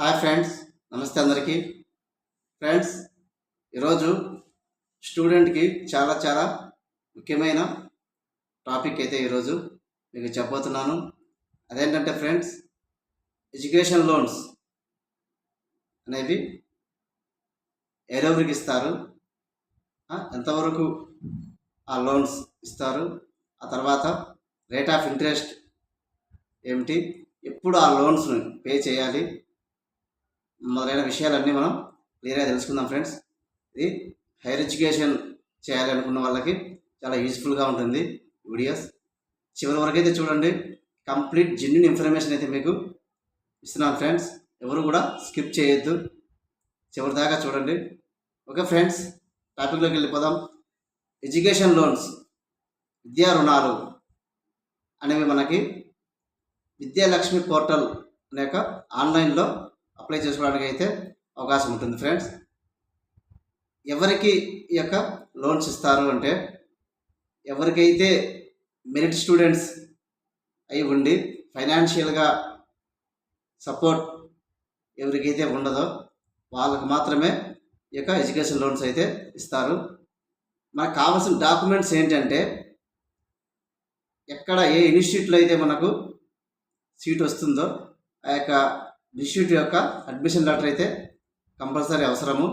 Hi friends నమస్తే అందరికీ. Friends ఈరోజు స్టూడెంట్కి చాలా చాలా ముఖ్యమైన టాపిక్ అయితే ఈరోజు మీకు చెప్పబోతున్నాను. అదేంటంటే ఫ్రెండ్స్ ఎడ్యుకేషన్ లోన్స్ అనేవి ఎవరెవరికి ఇస్తారు? ఎంతవరకు ఆ లోన్స్ ఇస్తారు? ఆ తర్వాత రేట్ ఆఫ్ ఇంట్రెస్ట్ ఏమిటి? ఎప్పుడు ఆ లోన్స్ను పే చేయాలి? మొదలైన విషయాలన్నీ మనం క్లియర్గా తెలుసుకుందాం ఫ్రెండ్స్ ఇది హైయర్ ఎడ్యుకేషన్ చేయాలనుకున్న వాళ్ళకి చాలా యూజ్ఫుల్గా ఉంటుంది వీడియోస్ చివరి వరకు అయితే చూడండి కంప్లీట్ జెన్యున్ ఇన్ఫర్మేషన్ అయితే మీకు ఇస్తున్నాను ఫ్రెండ్స్ ఎవరు కూడా స్కిప్ చేయొద్దు. చివరి దాకా చూడండి. ఓకే ఫ్రెండ్స్ టాపిక్లోకి వెళ్ళిపోదాం. ఎడ్యుకేషన్ లోన్స్ విద్యా రుణాలు అనేవి మనకి విద్యాలక్ష్మి పోర్టల్ అనే ఆన్లైన్లో అప్లై చేసుకోవడానికి అయితే అవకాశం ఉంటుంది ఫ్రెండ్స్ ఎవరికి ఈ యొక్క లోన్స్ ఇస్తారు అంటే ఎవరికైతే మెరిట్ స్టూడెంట్స్ అయి ఉండి ఫైనాన్షియల్గా సపోర్ట్ ఎవరికైతే ఉండదో వాళ్ళకు మాత్రమే ఈ యొక్క ఎడ్యుకేషన్ లోన్స్ అయితే ఇస్తారు. మనకు కావాల్సిన డాక్యుమెంట్స్ ఏంటంటే ఎక్కడ ఏ ఇన్స్టిట్యూట్లో అయితే మనకు సీట్ వస్తుందో ఆ యొక్క డిస్ట్రిక్ట్ యొక్క అడ్మిషన్ లెటర్ అయితే కంపల్సరీ అవసరము.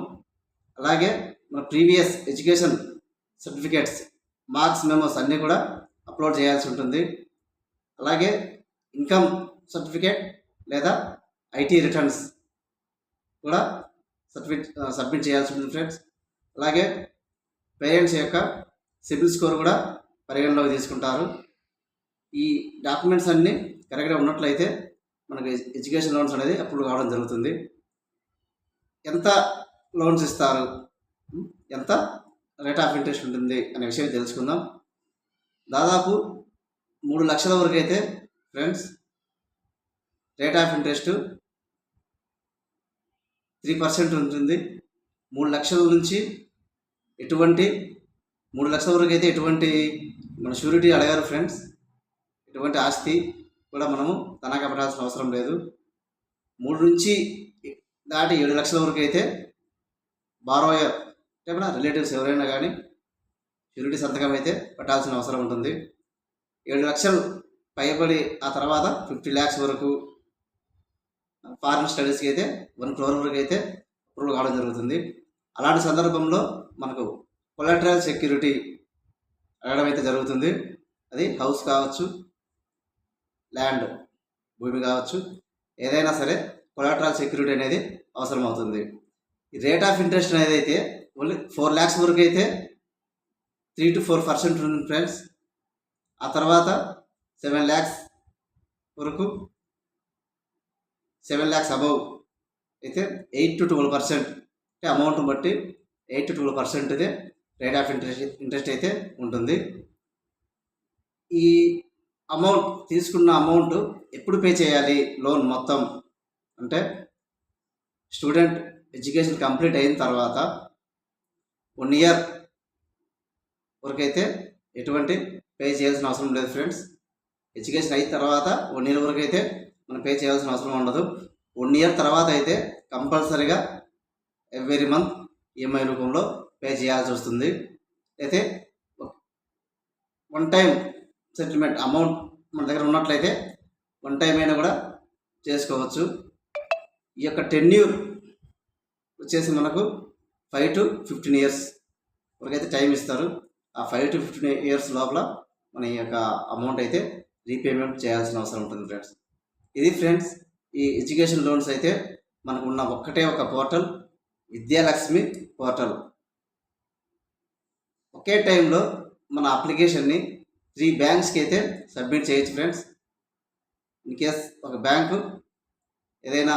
అలాగే మన previous education certificates marks memos అన్నీ కూడా అప్లోడ్ చేయాల్సి ఉంటుంది. అలాగే ఇన్కమ్ సర్టిఫికేట్ లేదా ఐటీ రిటర్న్స్ కూడా సర్టిఫికేట్ సబ్మిట్ చేయాల్సి ఉంటుంది ఫ్రెండ్స్. అలాగే పేరెంట్స్ యొక్క సిబిల్ స్కోర్ కూడా పరిగణలోకి తీసుకుంటారు. ఈ డాక్యుమెంట్స్ అన్నీ కరెక్ట్గా ఉన్నట్లయితే మనకి ఎడ్యుకేషన్ లోన్స్ అనేది అప్రూవ్ కావడం జరుగుతుంది. ఎంత లోన్స్ ఇస్తారు? ఎంత రేట్ ఆఫ్ ఇంట్రెస్ట్ ఉంటుంది అనే విషయం తెలుసుకుందాం. దాదాపు మూడు లక్షల వరకు అయితే friends rate of interest three percent ఉంటుంది. మూడు లక్షల నుంచి ఎటువంటి మూడు లక్షల వరకు అయితే ఎటువంటి మన షూరిటీ అడగారు ఫ్రెండ్స్. ఎటువంటి ఆస్తి కూడా మనము తనఖా పెట్టాల్సిన అవసరం లేదు. మూడు నుంచి దాటి ఏడు లక్షల వరకు అయితే బారోయర్ అంటే మన రిలేటివ్స్ ఎవరైనా కానీ షూరిటీ సంతకం అయితే పెట్టాల్సిన అవసరం ఉంటుంది. ఏడు లక్షలు పైబడి ఆ తర్వాత ఫిఫ్టీ ల్యాక్స్ వరకు ఫారెన్ స్టడీస్కి అయితే వన్ క్రోర్ వరకు అయితే అప్రూవల్ కావడం జరుగుతుంది. అలాంటి సందర్భంలో మనకు కొలాటరల్ సెక్యూరిటీ అడగడం అయితే జరుగుతుంది. అది హౌస్ కావచ్చు ల్యాండ్ భూమి కావచ్చు. ఏదైనా సరే కొలాటరల్ సెక్యూరిటీ అనేది అవసరం అవుతుంది ఈ రేట్ ఆఫ్ ఇంట్రెస్ట్ అనేది అయితే ఓన్లీ ఫోర్ ల్యాక్స్ వరకు అయితే త్రీ టు ఫోర్ పర్సెంట్ ఉంది ఫ్రెండ్స్. ఆ తర్వాత సెవెన్ ల్యాక్స్ వరకు సెవెన్ ల్యాక్స్ అబవ్ అయితే ఎయిట్ టు ట్వెల్వ్ పర్సెంట్ అంటే అమౌంట్ బట్టి ఎయిట్ టు ట్వెల్వ్ పర్సెంట్ అయితే రేట్ ఆఫ్ ఇంట్రెస్ట్ ఇంట్రెస్ట్ అయితే ఉంటుంది. ఈ అమౌంట్ తీసుకున్న అమౌంట్ ఎప్పుడు పే చేయాలి? లోన్ మొత్తం. అంటే స్టూడెంట్ ఎడ్యుకేషన్ కంప్లీట్ అయిన తర్వాత వన్ ఇయర్ వరకైతే ఎటువంటి పే చేయాల్సిన అవసరం లేదు ఫ్రెండ్స్. ఎడ్యుకేషన్ అయిన తర్వాత వన్ ఇయర్ వరకు అయితే మనం పే చేయాల్సిన అవసరం ఉండదు. వన్ ఇయర్ తర్వాత అయితే కంపల్సరీగా ఎవ్రీ మంత్ ఈఎంఐ రూపంలో పే చేయాల్సి వస్తుంది. అయితే వన్ టైం సెటిల్మెంట్ అమౌంట్ మన దగ్గర ఉన్నట్లయితే వన్ టైం అయినా కూడా చేసుకోవచ్చు. ఈ యొక్క టెన్యూర్ వచ్చేసి మనకు ఫైవ్ టు ఫిఫ్టీన్ ఇయర్స్ వరకైతే టైం ఇస్తారు. ఆ ఫైవ్ టు ఫిఫ్టీన్ ఇయర్స్ లోపల మన ఈ యొక్క అమౌంట్ అయితే రీపేమెంట్ చేయాల్సిన అవసరం ఉంటుంది ఫ్రెండ్స్ ఇది ఫ్రెండ్స్ ఈ ఎడ్యుకేషన్ లోన్స్ అయితే మనకు ఉన్న ఒక్కటే ఒక పోర్టల్ విద్యాలక్ష్మి పోర్టల్ ఒకే టైంలో మన అప్లికేషన్ని త్రీ బ్యాంక్స్కి అయితే సబ్మిట్ చేయొచ్చు ఫ్రెండ్స్. ఇన్ కేస్ ఒక బ్యాంకు ఏదైనా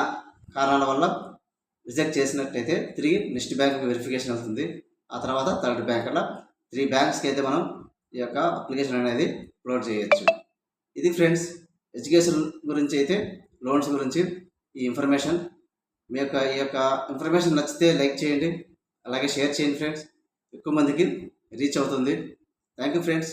కారణాల వల్ల రిజెక్ట్ చేసినట్టయితే తిరిగి నెక్స్ట్ బ్యాంక్ వెరిఫికేషన్ అవుతుంది ఆ తర్వాత థర్డ్ బ్యాంక్ అలా త్రీ బ్యాంక్స్కి అయితే మనం ఈ యొక్క అప్లికేషన్ అనేది అప్లోడ్ చేయొచ్చు. ఇది ఫ్రెండ్స్ ఎడ్యుకేషన్ గురించి అయితే లోన్స్ గురించి ఈ ఇన్ఫర్మేషన్. మీ యొక్క ఈ యొక్క ఇన్ఫర్మేషన్ నచ్చితే లైక్ చేయండి అలాగే షేర్ చేయండి ఫ్రెండ్స్. ఎక్కువ మందికి రీచ్ అవుతుంది. Thank you friends.